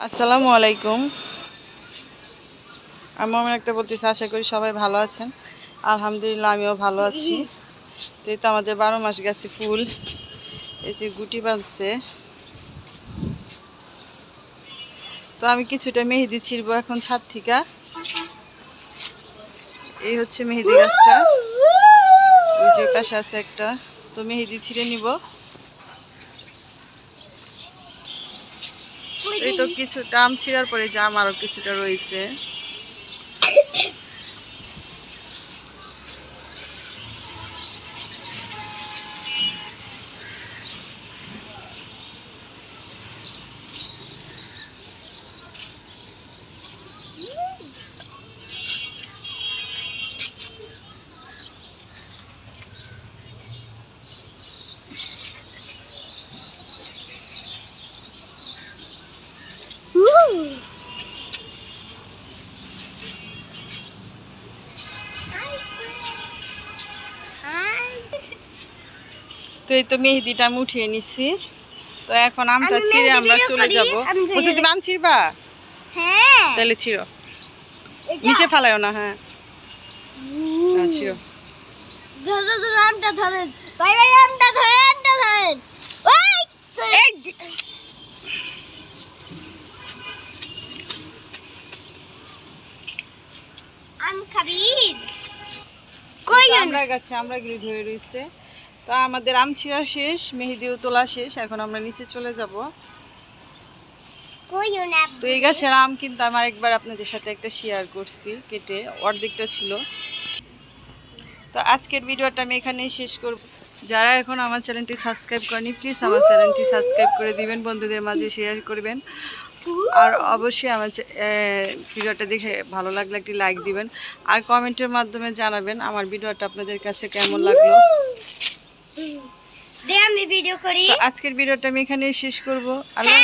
আসসালামু আলাইকুম। আমি মনে একটা বলতেছি, আশা করি সবাই ভালো আছেন। আলহামদুলিল্লাহ, আমিও ভালো আছি। তো এই তো আমাদের বারো মাস গেছে ফুল। এই যে গুটি বাঁধছে। তো আমি কিছুটা মেহেদি ছিড়বো এখন ছাদ থেকে। এই হচ্ছে মেহেদি গাছটা। ওই যে পাশে আছে একটা। তো মেহেদি ছিঁড়ে নিব। এই তো কিছুটা আম ছিঁড়ার পরে জাম আরও কিছুটা রয়েছে। তো এই তো মেহেদিটা আমি উঠিয়ে নিছি। তো এখন আমটা আমি ছিঁড়ে আমরা চলে যাব। বলছি তুমি আম ছিঁড়বা? হ্যাঁ। তাহলে ছিঁড়ো। নিচে ফালাইও না হ্যাঁ। হ্যাঁ, ছিঁড়ো। ধরো ধরো আমটা ধরেন ভাই আমটা ধরেন আমটা ধরেন ওই এই আম খাবি? কই আমরা গাছে আমরা গিয়ে ধরে রয়েছে। তো আমাদের আম ছিঁড়া শেষ মেহেদিও তোলা শেষ এখন আমরা নিচে চলে যাব। কই না তো এই গাছের আম কিন্তু আমার একবার আপনাদের সাথে একটা শেয়ার করছি কেটে অর্ধেকটা ছিল। তো আজকের ভিডিওটা আমি এখানেই শেষ করব। যারা এখন আমার চ্যানেলটি সাবস্ক্রাইব করেনি প্লিজ আমার চ্যানেলটি সাবস্ক্রাইব করে দিবেন বন্ধুদের মাঝে শেয়ার করবেন। আর অবশ্যই আমার ভিডিওটা দেখে ভালো লাগলে একটি লাইক দিবেন। আর কমেন্টের মাধ্যমে জানাবেন আমার ভিডিওটা আপনাদের কাছে কেমন লাগল। আজকের ভিডিওটা আমি এখানেই শেষ করব। আল্লাহ